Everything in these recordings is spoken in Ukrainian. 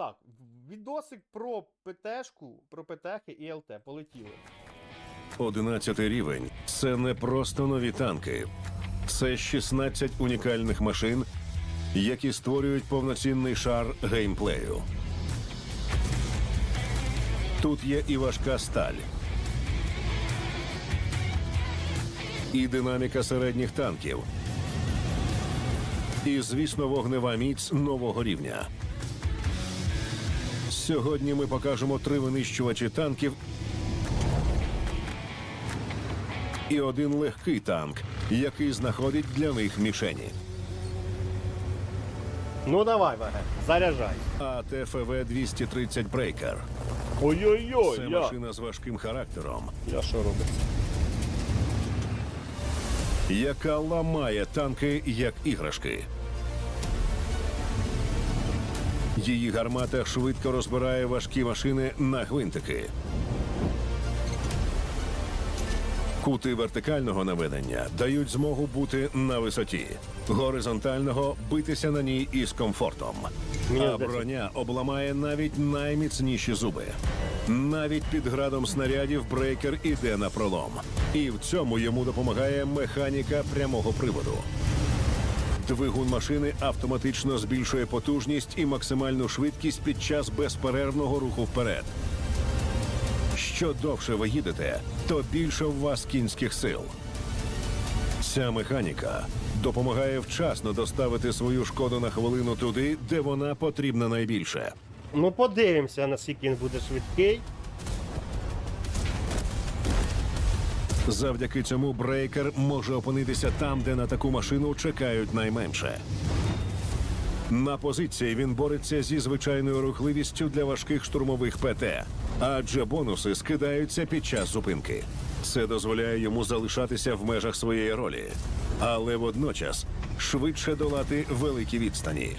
Так, відосик про ПТшку, про ПТХи і ЛТ. Полетіли. 11 рівень це не просто нові танки, це 16 унікальних машин, які створюють повноцінний шар геймплею. Тут є і важка сталь, і динаміка середніх танків, і, звісно, вогнева міць нового рівня. Сьогодні ми покажемо три винищувачі танків і один легкий танк, який знаходить для них мішені. Ну давай, Ваге, заряджай. А ТФВ 230 Breaker – Ой-ой-ой, це я. машина з важким характером, Я що робиться? яка ламає танки як іграшки. Її гармата швидко розбирає важкі машини на гвинтики. Кути вертикального наведення дають змогу бути на висоті, горизонтального битися на ній із комфортом. А броня обламає навіть найміцніші зуби. Навіть під градом снарядів брейкер іде на пролом. І в цьому йому допомагає механіка прямого приводу. Двигун машини автоматично збільшує потужність і максимальну швидкість під час безперервного руху вперед. Що довше ви їдете, то більше в вас кінських сил. Ця механіка допомагає вчасно доставити свою шкоду на хвилину туди, де вона потрібна найбільше. Ну подивимося, наскільки він буде швидкий. Завдяки цьому брейкер може опинитися там, де на таку машину чекають найменше. На позиції він бореться зі звичайною рухливістю для важких штурмових ПТ, адже бонуси скидаються під час зупинки. Це дозволяє йому залишатися в межах своєї ролі, але водночас швидше долати великі відстані.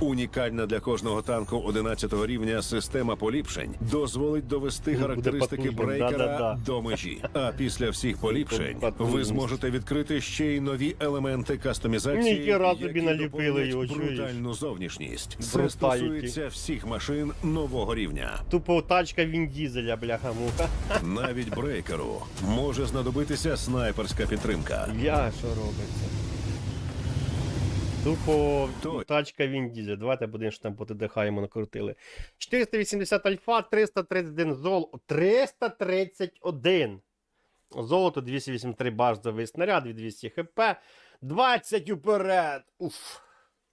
Унікальна для кожного танку 11 рівня система поліпшень дозволить довести характеристики брейкера до межі. А після всіх поліпшень ви зможете відкрити ще й нові елементи кастомізації, які доповнять брутальну зовнішність. Це стосується всіх машин нового рівня. Тупо тачка Він Дізеля, бляха-муха. Навіть брейкеру може знадобитися снайперська підтримка. Я що робиться? Тупо тачка Він Дізель. Давайте будемо що там по ТДХ йому накрутили. 480 альфа, 331 золото. 331! Золото 283 базовий снаряд від 200 хп. 20 уперед! Уф!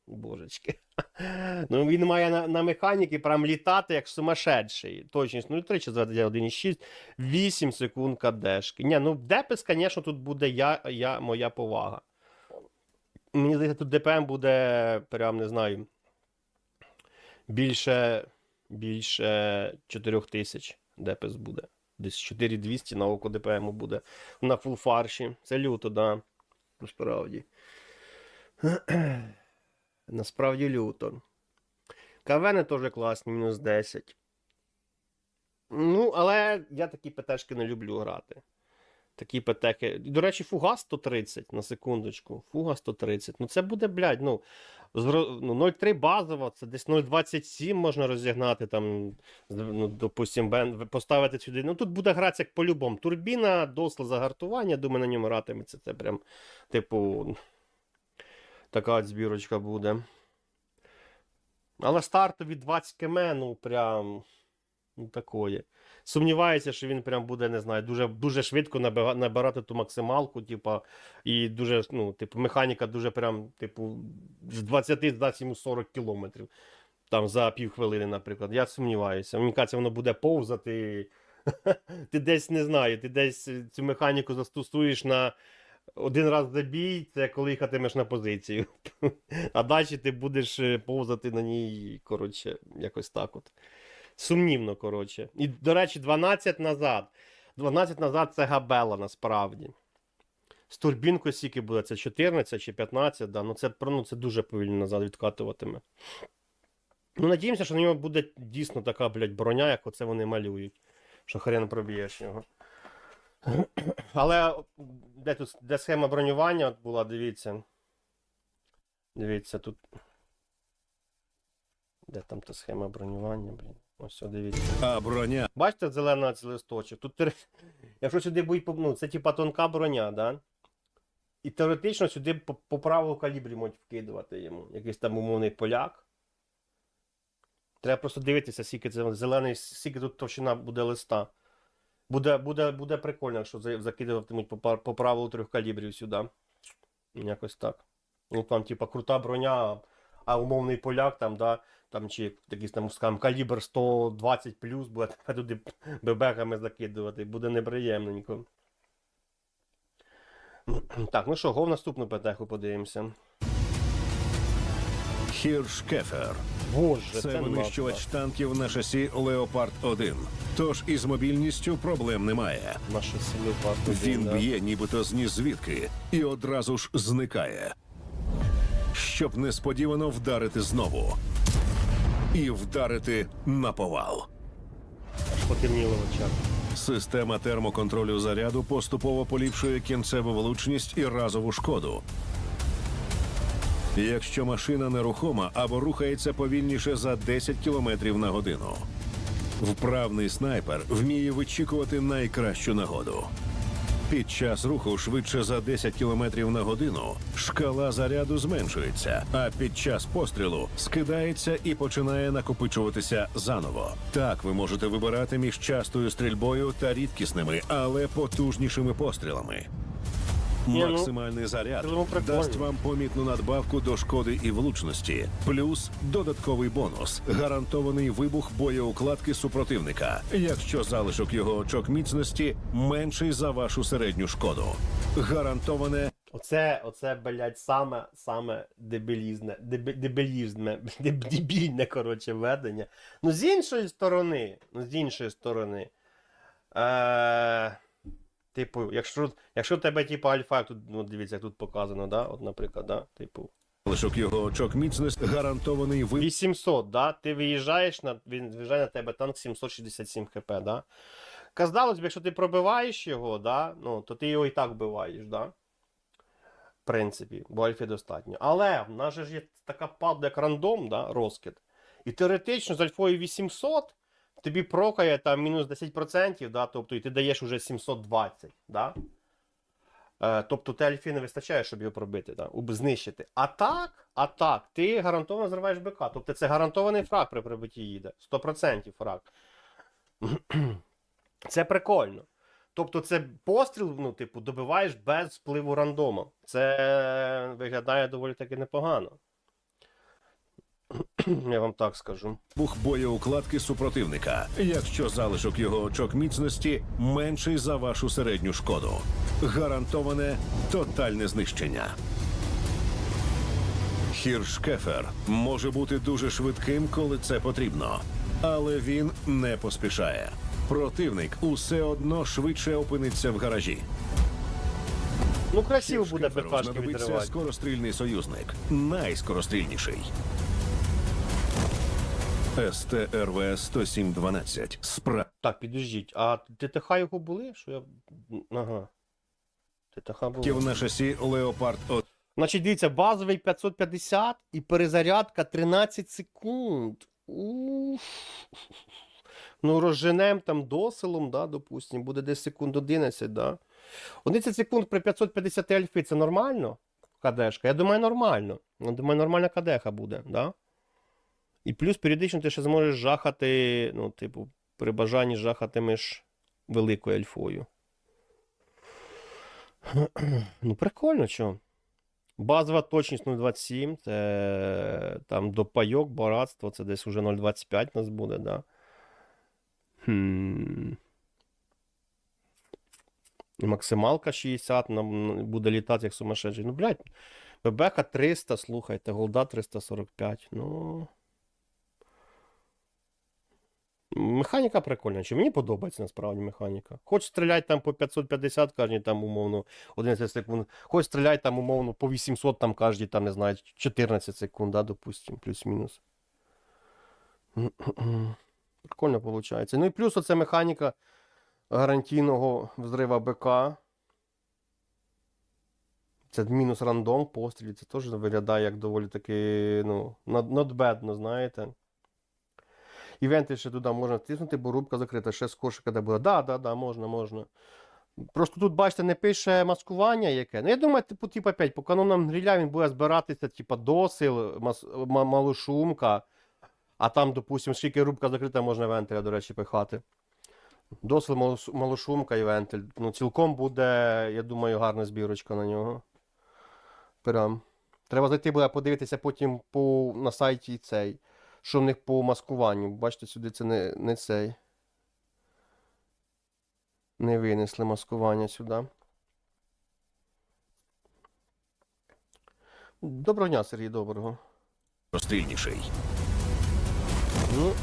Божечки. Ну, він має на, на механіки прям літати як сумасшедший. Точність 0,3 чи зведення 1,6, 8 секунд кадешки. Ні, ну депис, звісно, тут буде я, я, моя повага. Мені здається, тут ДПМ буде, прям не знаю, більше, більше 4000 депис буде. Десь 4200 на око ДПМ буде на фулфарші. Це люто, да. Насправді. Насправді люто. Кавени теж класні, мінус 10. Ну, але я такі ПТшки не люблю грати. Такі ПТки. До речі, фуга 130 на секундочку. Фуга 130. Ну це буде, блядь, ну, ну 0,3 базова, це десь 0,27 можна розігнати, там, ну, допустим, поставити сюди. Ну тут буде гратися як по-любому. Турбіна, досла загартування, думаю, на ньому гратиметься. Це прям, типу, така збірочка буде. Але стартові 20 км, ну прям. Ну, такое. Сумніваюся, що він прям буде, не знаю, дуже, дуже швидко набирати ту максималку, типа, і дуже, ну, типу, механіка дуже прям, типу, з 20 здасть йому 40 кілометрів. Там за півхвилини, наприклад. Я сумніваюся. Мені кажеться, воно буде повзати. Ти десь не знаю, ти десь цю механіку застосуєш на один раз забій, це коли їхатимеш на позицію. А далі ти будеш е, повзати на ній, коротше, якось так от. Сумнівно, коротше. І, до речі, 12 назад. 12 назад це габела насправді. З турбінкою скільки буде? Це 14 чи 15, да? ну, це, ну, це дуже повільно назад відкатуватиме. Ну, надіємося, що на нього буде дійсно така, блядь, броня, як оце вони малюють. Що хрен проб'єш його. Але де тут де схема бронювання була, дивіться. Дивіться, тут. Де там та схема бронювання, блін? Ось дивіться. А броня Бачите, зелена цей листочок. Тут, тер- якщо сюди будуть, ну, це типа тонка броня, да? І теоретично сюди по, по правилу калібрі можуть вкидувати йому. Якийсь там умовний поляк. Треба просто дивитися, скільки це зелений, скільки тут товщина буде листа. Буде, буде, буде прикольно, якщо закидуватимуть по, по правилу трьох калібрів сюди. Якось так. Ну там, типа, крута броня, а умовний поляк там, да, там чи якийсь там, скажімо, калібр 120 плюс, буде тебе туди бебехами закидувати, буде неприємненько. Так, ну що, го в наступну петеху подивимося. Хіршкефер. Боже, Це це винищувач танків на шасі Леопард 1. Тож із мобільністю проблем немає. Наше сили класно. Він да. б'є нібито з ні звідки і одразу ж зникає. Щоб несподівано вдарити знову. І вдарити на повал. Потемніло в очах. Система термоконтролю заряду поступово поліпшує кінцеву влучність і разову шкоду. Якщо машина нерухома або рухається повільніше за 10 км на годину. Вправний снайпер вміє вичікувати найкращу нагоду. Під час руху швидше за 10 км на годину шкала заряду зменшується, а під час пострілу скидається і починає накопичуватися заново. Так ви можете вибирати між частою стрільбою та рідкісними, але потужнішими пострілами. Ну, Максимальний заряд це, ну, прикольно. дасть вам помітну надбавку до шкоди і влучності, плюс додатковий бонус гарантований вибух боєукладки супротивника, якщо залишок його очок міцності менший за вашу середню шкоду. Гарантоване Оце, оце, блядь, саме, саме дебілізне, дебі, дебілізне, деб- дебільне, коротше, ведення. Ну, з іншої сторони, ну, з іншої сторони. Е, типу, якщо, якщо тебе, типу, альфа, тут, ну, дивіться, як тут показано, да? От, наприклад, да? Типу, залишок його очок міцності гарантований вибух 800, да? Ти виїжджаєш на, він виїжджає на тебе танк 767 хп, да? Казалось би, якщо ти пробиваєш його, да? ну, то ти його і так вбиваєш, да? В принципі, бо альфі достатньо. Але в нас же ж є така падла, як рандом, да? розкид. І теоретично з альфою 800 тобі прокає там мінус 10%, да? тобто і ти даєш уже 720, да? Е, тобто те альфі не вистачає, щоб його пробити, да? знищити. А так, а так, ти гарантовано зриваєш БК. Тобто це гарантований фраг при прибитті їде. 100% фраг. Це прикольно. Тобто це постріл, ну, типу, добиваєш без впливу рандома. Це виглядає доволі таки непогано. Я вам так скажу. Бух боєукладки супротивника, якщо залишок його очок міцності менший за вашу середню шкоду. Гарантоване тотальне знищення. Хіршкефер може бути дуже швидким, коли це потрібно, але він не поспішає. Противник усе одно швидше опиниться в гаражі. Ну, красиво буде знадобиться відривати. скорострільний союзник, найскорострільніший. СТРВ 10712 Спра... Так, підождіть, а ТТХ його були? Що я. Ага. ТТХ були. на шасі Леопард Значить, дивіться, базовий 550 і перезарядка 13 секунд. Уф. Ну, розженем там доселом, да, допустим, буде десь секунд 11, да. 11 секунд при 550 альфи це нормально? Кадешка? Я думаю, нормально. Я думаю, нормальна кадеха буде, да? І плюс періодично ти ще зможеш жахати, ну, типу, при бажанні жахатимеш великою альфою. Ну, прикольно, що. Базова точність 0,27, це там до пайок, багатство, це десь уже 0,25 у нас буде, да. Хм. Максималка 60 нам буде літати як сумасшедший. Ну, блядь, ББХ 300, слухайте, голда 345. Ну. Механіка прикольна. Чи мені подобається насправді механіка? Хоч стріляти там по 550 кожні там умовно 11 секунд. Хоч стріляти там умовно по 800 там кожні там, не знаю, 14 секунд, да, допустим, плюс-мінус. Прикольно виходить. Ну і плюс оце механіка гарантійного взрива БК. Це мінус рандом пострілі. Це теж виглядає як доволі таки, ну, ну, знаєте. І вентиль ще туди можна тиснути, бо рубка закрита, ще з кошика де буде. Да, да, да, можна, можна. Просто тут, бачите, не пише маскування яке. Ну, я думаю, типу, типу, опять, по канонам гриля він буде збиратися, типу, досил, мас, ма- малошумка, а там, допустимо, скільки рубка закрита, можна вентиля, до речі, пихати. Досил, малошумка і вентиль. Ну, цілком буде, я думаю, гарна збірочка на нього. Прям. Треба зайти буде подивитися потім по, на сайті цей, що в них по маскуванню. Бачите, сюди це не, не цей. Не винесли маскування сюди. Доброго дня, Сергій, доброго. Розстрільніший. Ну,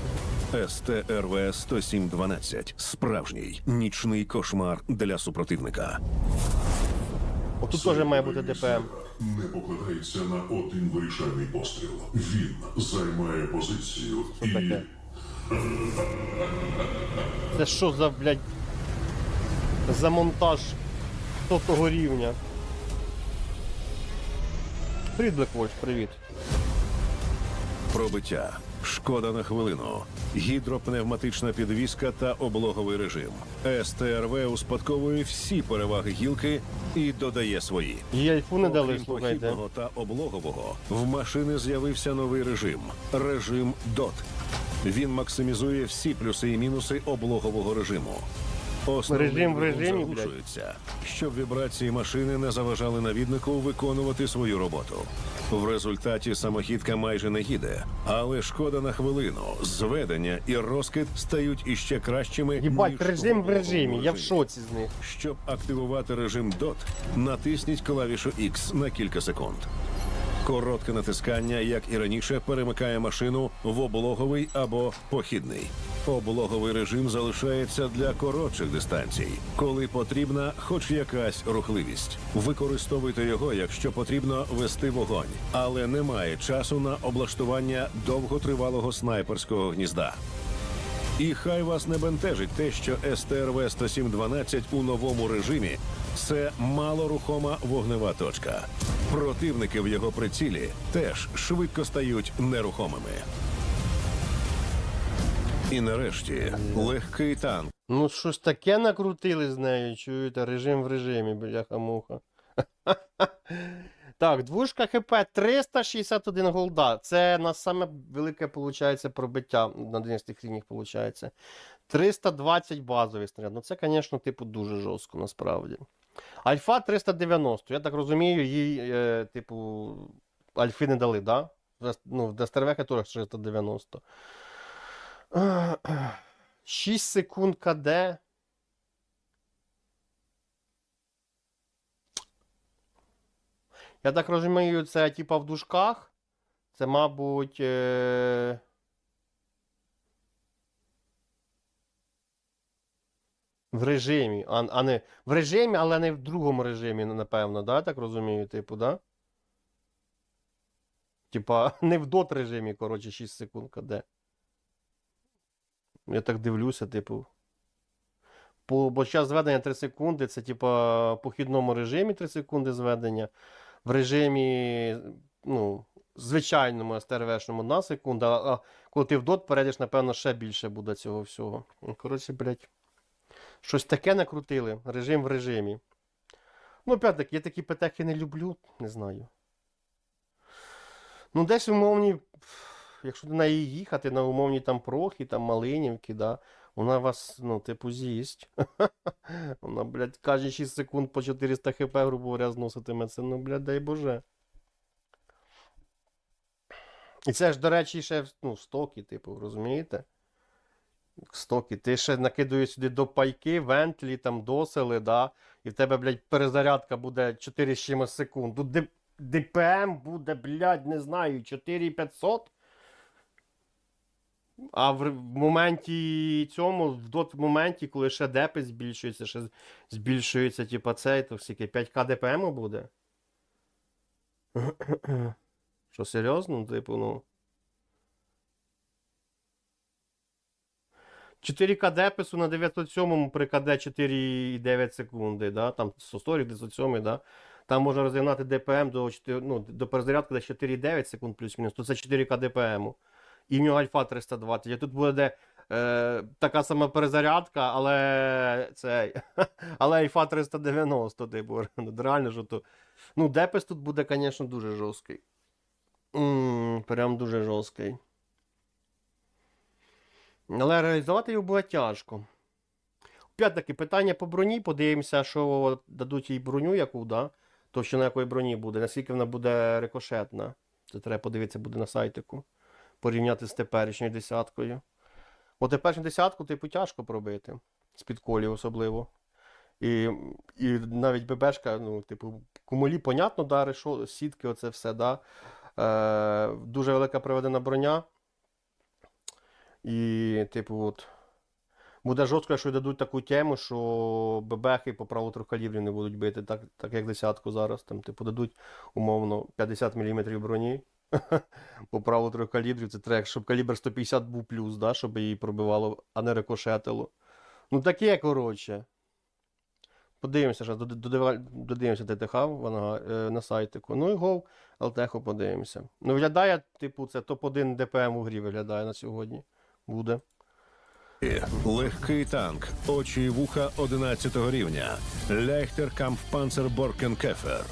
СТРВ 10712 справжній нічний кошмар для супротивника. отут теж має бути ДПМ. Не покладається на один вирішальний постріл. Він займає позицію Що і таке? Це що за, блядь, за монтаж сотого рівня? Привіт, Блеквольф, привіт. Пробиття. Шкода на хвилину. Гідропневматична підвіска та облоговий режим. СТРВ успадковує всі переваги гілки і додає свої. Їй альфу не дали, Окрім слухайте. похідного та облогового, в машини з'явився новий режим режим DOT. Він максимізує всі плюси і мінуси облогового режиму. Основний Режим в режимі, блядь. заглушується, щоб вібрації машини не заважали навіднику виконувати свою роботу. В результаті самохідка майже не їде, але шкода на хвилину, зведення і розкид стають іще кращими. Їбать, ніж режим в режимі, я в шоці з них. Щоб активувати режим DOT, натисніть клавішу X на кілька секунд. Коротке натискання, як і раніше, перемикає машину в облоговий або похідний. Облоговий режим залишається для коротших дистанцій, коли потрібна хоч якась рухливість. Використовуйте його, якщо потрібно вести вогонь, але немає часу на облаштування довготривалого снайперського гнізда. І хай вас не бентежить те, що СТРВ 10712 у новому режимі це малорухома вогнева точка. Противники в його прицілі теж швидко стають нерухомими. І нарешті легкий танк. Ну, щось таке накрутили з нею, чуєте, режим в режимі, бляха-муха. Так, двушка ХП 361 голда. Це на саме велике, виходить, пробиття на 11 рівнях, виходить. 320 базовий снаряд. Ну, це, звісно, типу, дуже жорстко, насправді. Альфа 390. Я так розумію, їй, е, типу, альфи не дали, да? Ну, в Дестервеха теж 390. 6 секунд КД. Я так розумію, це типа в дужках. Це, мабуть. Е... В режимі, а, а не в режимі, але не в другому режимі, напевно, да? Так розумію, типу, да? Типа, не в дот режимі, коротше, 6 секунд КД. Я так дивлюся, типу. По, бо час зведення 3 секунди, це типа в похідному режимі 3 секунди зведення. В режимі, ну, звичайному СТРВшному 1 секунда, а, а коли ти в дот перейдеш, напевно, ще більше буде цього всього. Ну, Коротше, блядь. Щось таке накрутили. Режим в режимі. Ну, опять-таки, я такі петехи не люблю, не знаю. Ну, десь умовні, якщо на неї їхати, на умовні там прохи, там Малинівки, да, вона вас, ну, типу, з'їсть. Вона, блядь, кожні 6 секунд по 400 хп, грубо говоря, зноситиме. Це, ну, блядь, дай Боже. І це ж, до речі, ще ну, стоки, типу, розумієте? Стоки. Ти ще накидуєш сюди до пайки, вентлі, там досили, да? І в тебе, блядь, перезарядка буде 4 з чимось секунд. Тут ДПМ буде, блядь, не знаю, 4500. А в, моменті цьому, в дот моменті, коли ще депи збільшуються, ще збільшується, типа цей, то скільки 5к ДПМ буде? Що, серйозно? Типу, ну. 4К депису на 907 при КД 4,9 секунди, да? там 140, 907, да? там можна розігнати ДПМ до, 4, ну, до перезарядки до 4,9 секунд плюс-мінус, то це 4К ДПМ. І в нього альфа 320. А тут буде е, така сама перезарядка, але це, але альфа 390, типу, реально, що то. Ну, депис тут буде, звісно, дуже жорсткий. Прям дуже жорсткий. Але реалізувати його буде тяжко. Опять-таки, питання по броні. Подивимося, що дадуть їй броню, яку, да? Товщина якої броні буде, наскільки вона буде рикошетна. Це треба подивитися буде на сайтику. Порівняти з теперішньою десяткою. Бо теперішню десятку, типу, тяжко пробити. З-під колів особливо. І, і навіть ББшка, ну, типу, кумулі, понятно, да, решо, сітки, оце все, да. Е, дуже велика приведена броня. І, типу, от. Буде жорстко, якщо дадуть таку тему, що бебехи по праву трьохкалібрів не будуть бити, так, так як десятку зараз. Там, типу, дадуть умовно 50 мм броні. По праву трьох калібрів це трек, щоб калібр 150 був плюс, да, щоб її пробивало, а не рикошетило. Ну таке, коротше. Подивимося, зараз додивимося ТТХ вона, е, на сайтику. Ну і Гов, Алтехо, подивимося. Ну, виглядає, типу, це топ-1 ДПМ у грі виглядає на сьогодні. Буде. Легкий танк, очі і вуха 11 рівня. Ляйхтер Кампфпанцер Боркенкефер.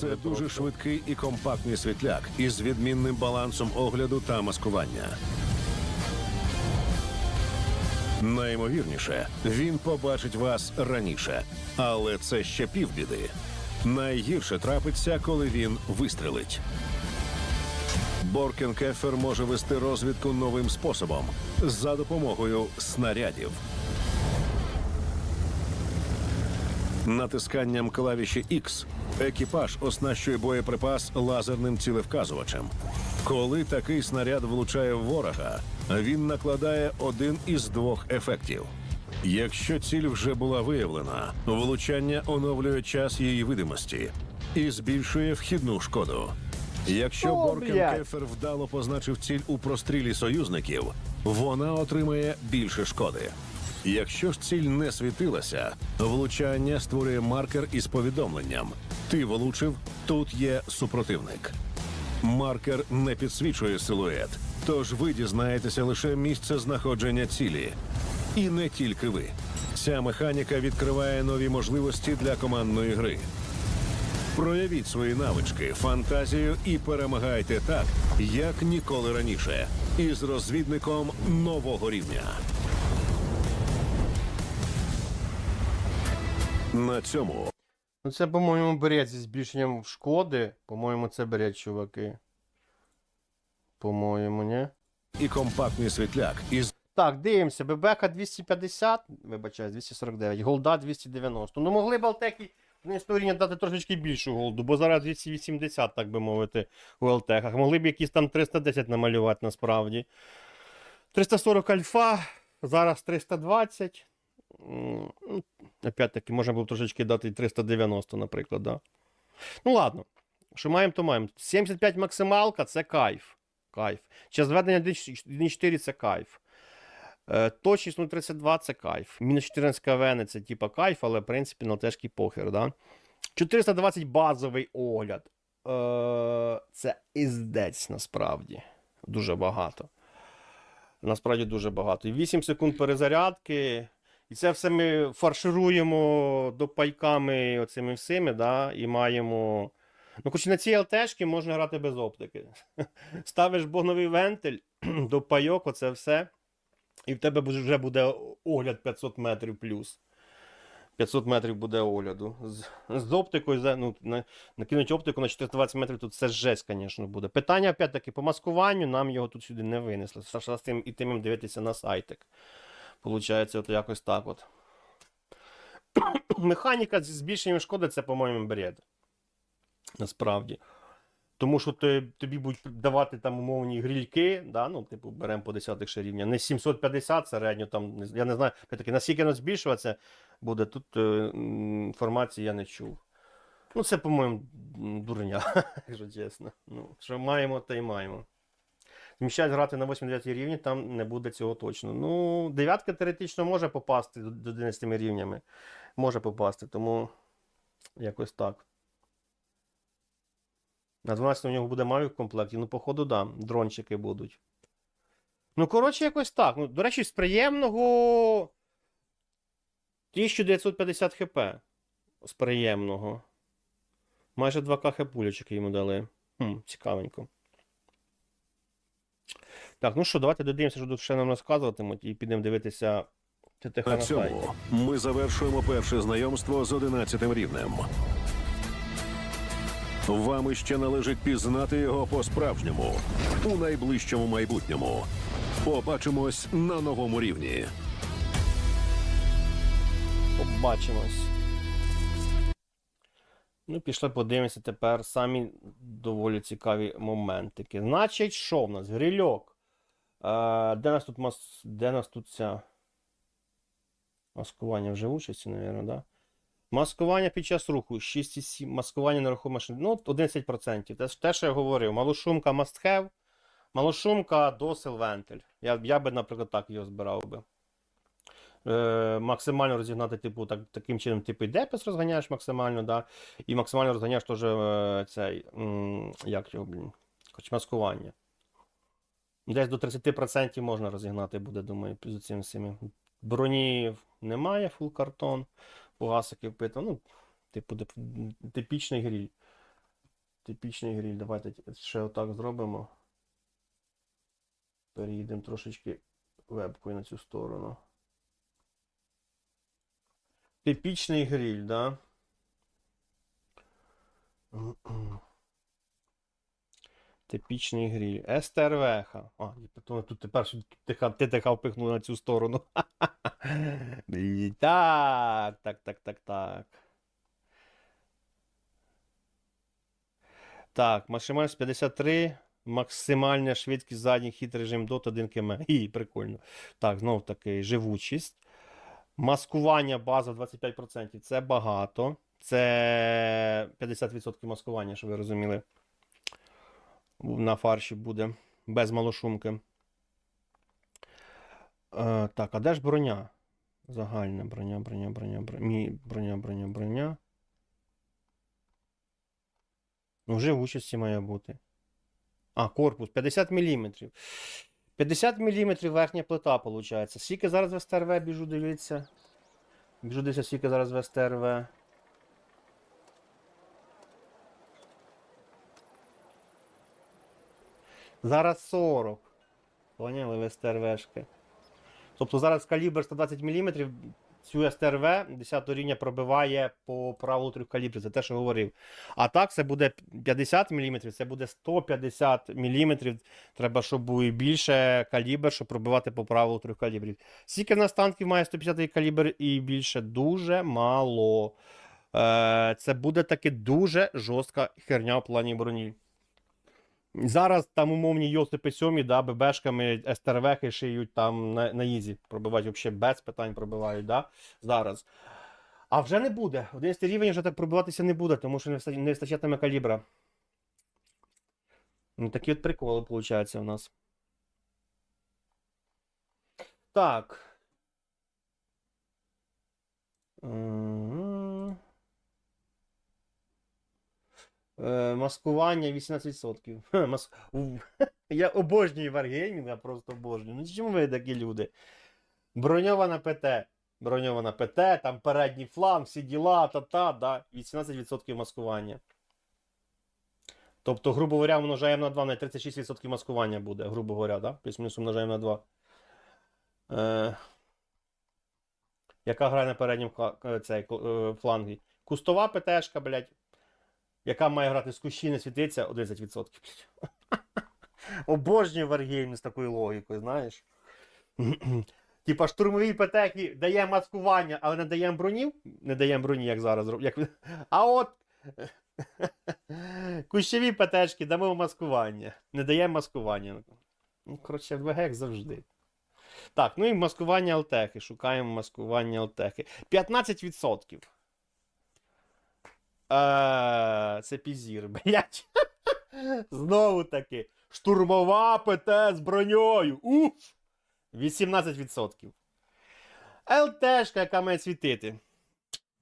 Це дуже швидкий і компактний світляк із відмінним балансом огляду та маскування. Наймовірніше, він побачить вас раніше, але це ще півбіди. Найгірше трапиться, коли він вистрелить. Боркенкефер може вести розвідку новим способом за допомогою снарядів. Натисканням клавіші X екіпаж оснащує боєприпас лазерним цілевказувачем. Коли такий снаряд влучає в ворога, він накладає один із двох ефектів. Якщо ціль вже була виявлена, влучання оновлює час її видимості і збільшує вхідну шкоду. Якщо Боркенкефер вдало позначив ціль у прострілі союзників, вона отримає більше шкоди. Якщо ж ціль не світилася, влучання створює маркер із повідомленням: ти влучив, тут є супротивник. Маркер не підсвічує силует, тож ви дізнаєтеся лише місце знаходження цілі. І не тільки ви. Ця механіка відкриває нові можливості для командної гри. Проявіть свої навички, фантазію і перемагайте так, як ніколи раніше, із розвідником нового рівня. На цьому Ну, це, по-моєму, берет зі збільшенням шкоди. По-моєму, це берет, чуваки. По-моєму, ні? і компактний світляк із Так, дивимося. ББХ 250, вибачаю, 249, голда 290. Ну, могли б Алтеки на історії дати трошечки більшу голду, бо зараз 280, так би мовити, у Алтехах. Могли б якісь там 310 намалювати насправді. 340 альфа, зараз 320. Ну, Опять-таки, можна було б трошечки дати 390, наприклад, да. Ну ладно. Що маємо, то маємо. 75 максималка це кайф. Кайф. Час зведення 1.4 це кайф. Е, Точність 032 це кайф. Мінус 14 КВН це типа кайф, але в принципі на тежкий похер. Да? 420 базовий огляд. Е, Це іздець насправді. Дуже багато. Насправді дуже багато. І 8 секунд перезарядки. І це все ми фаршируємо допайками оцими всіми, да? і маємо. Ну, хоч на цій ЛТшки можна грати без оптики. Ставиш боновий вентиль, допайок, оце все. І в тебе вже буде огляд 500 метрів плюс. 500 метрів буде огляду. З, з оптикою, ну, на, накинуть оптику на 420 метрів, тут це жесть, звісно, буде. Питання, опять-таки, по маскуванню нам його тут сюди не винесли. Саша з тим і тим дивитися на сайтик. Получається, от якось так от. Механіка з збільшенням шкоди це, по-моєму, бред. Насправді. Тому що тобі будуть давати там умовні грільки, да? ну, типу, беремо по 10 ще рівня. Не 750 середньо, там, я не знаю, таки, наскільки воно збільшуватися буде, тут е, інформації я не чув. Ну, це, по-моєму, дурня, якщо чесно. Ну, що маємо, то й маємо. Зміщать грати на 8-9 рівні, там не буде цього точно. Ну, дев'ятка теоретично може попасти до 11 рівнями. Може попасти, тому якось так. На 12 у нього буде Mavic в комплекті. Ну, походу, да. Дрончики будуть. Ну, коротше, якось так. Ну, до речі, з приємного 1950 хп. З приємного. Майже 2К хпулечок йому дали. Хм, цікавенько. Так, ну що, давайте додивимося, що тут ще нам розказуватимуть, і підемо дивитися ТТХ на цьому ми завершуємо перше знайомство з 11 рівнем. Вам іще належить пізнати його по-справжньому у найближчому майбутньому. Побачимось на новому рівні. Побачимось. Ну, пішли подивимося тепер самі доволі цікаві моментики. Значить, що в нас? Грильок. Е, де нас тут мас... Де нас тут ця. Маскування вже участі, мабуть, да? Маскування під час руху 6,7. Маскування нерухомих машин. Ну, 11%. Те, те, що я говорив. Малошумка must have. Малошумка досил вентиль. Я, я би, наприклад, так його збирав би е, максимально розігнати, типу, так, таким чином, типу, і депис розганяєш максимально, да, і максимально розганяєш теж е, цей, м, як його, блін, хоч маскування. Десь до 30% можна розігнати буде, думаю, з цим всіми. Броні немає, фул картон, фугасики впито. Ну, типу, типічний гріль. Типічний гріль. Давайте ще отак зробимо. Переїдемо трошечки вебкою на цю сторону. Типічний гріль, да? Типічний гриль. СТРВХ. А, тут тепер ти впихнув на цю сторону. Так, так, так, так, так. Так, максимальність 53, максимальна швидкість задніх хід режим DOT 1 км. І, прикольно. Так, знов таки, живучість. Маскування база 25%. Це багато. Це 50% маскування, щоб ви розуміли. На фарші буде. Без малошумки. Е, так, а де ж броня? Загальна броня, броня, броня, броня. Броня, броня, броня. Ну, вже в участі має бути. А, корпус 50 мм. 50 мм верхня плита, виходить. Скільки зараз в СТРВ біжу, дивіться. Біжу дивіться, скільки зараз в СТРВ. Зараз 40. Поняли в СТРВшки. Тобто зараз калібр 120 мм цю СТРВ 10 рівня пробиває по правилу трьох калібрів, це те, що говорив. А так це буде 50 мм, це буде 150 мм. Треба, щоб був і більше калібр, щоб пробивати по правилу трьох калібрів. Скільки в нас танків має 150 калібр і більше дуже мало. Е, це буде таки дуже жорстка херня в плані броні. Зараз там умовні Йосипи 7, да, ББшками СТРВХи шиють там на, на Ізі. Пробивають взагалі без питань пробивають, да, зараз. А вже не буде. 11 рівень вже так пробиватися не буде, тому що не вистачатиме калібра. Ну, такі от приколи, виходить, у нас. Так. М. Е, Маскування 18%. Ха, Я обожнюю Wargaming, я просто обожнюю. Ну чому ви такі люди? Броньована ПТ. Броньована ПТ, там передній фланг, всі діла, та-та, да. 18% маскування. Тобто, грубо говоря, множаємо на 2, на 36% маскування буде, грубо говоря, да? Плюс-мінус умножаємо на 2. Е... Яка грає на передньому ка- цей, е, флангі? Кустова ПТшка, блядь. Яка має грати з кущі, не світиться 11%. блядь. Обожнюю Wargame з такою логікою, знаєш. Типа штурмові ПТ дає маскування, але не даємо бронів. Не даємо броні, як зараз. Як... А от кущові ПТшки дамо маскування. Не даємо маскування. Ну, коротше, ВГ як завжди. Так, ну і маскування ЛТХи. Шукаємо маскування ЛТХи. 15%. Е, це пізір, блядь. Знову таки. Штурмова ПТ з броньою. Уф! 18%. ЛТшка, яка має світити.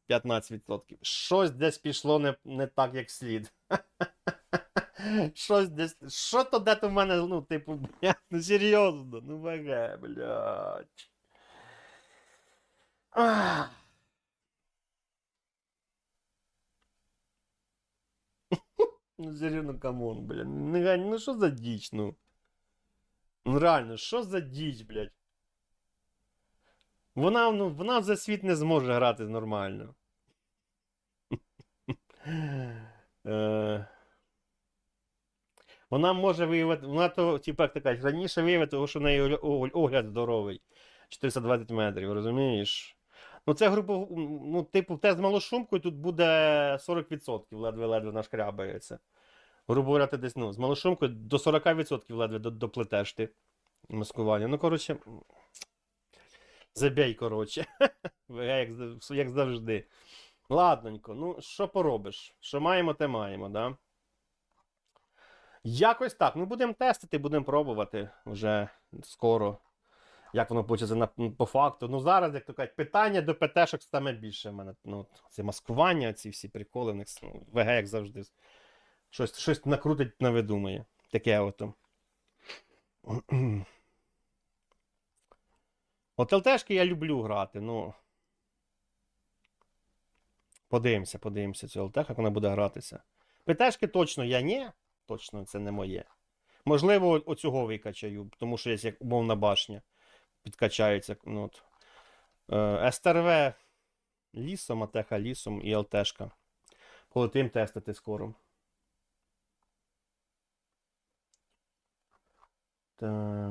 15%. Щось десь пішло не, не так, як слід. Щось десь. Що то де то в мене, ну, типу, блядь, ну серйозно, ну веге, блядь. Ах. Ну, серйозно, камон, блядь. Ну, ну що за діч, ну? Ну реально, що за діч, блядь? Вона, ну, вона за світ не зможе грати нормально. Е, Вона може виявити, вона то, типу, як така, раніше виявити, що в неї огляд здоровий. 420 метрів, розумієш? Ну, це грубо, ну, типу, те з малошумкою тут буде 40%, ледве-ледве нашкрябається. Грубо говоря, ти десь, ну, з малошумкою до 40% ледве доплетеш ти маскування. Ну, коротше, забій, коротше. як, як завжди. Ладненько, ну що поробиш? Що маємо, те маємо, да? Якось так. Ну, будемо тестити, будемо пробувати вже скоро. Як воно вийде по факту. Ну, зараз, як то кажуть, питання до ПТшок саме більше в мене. Ну, це маскування, ці всі приколи, в них, ну, ВГ, як завжди. Щось, щось накрутить, навидумає. Таке ото. От ЛТшки я люблю грати, ну. Подивимося, подивимося цю ЛТ, як вона буде гратися. ПТшки точно я ні, точно це не моє. Можливо, оцього викачаю, тому що є як умовна башня. Підкачається. Ну, от. Е, СТРВ лісом, АТХ лісом і ЛТшка. Полетим тестити скоро. Так.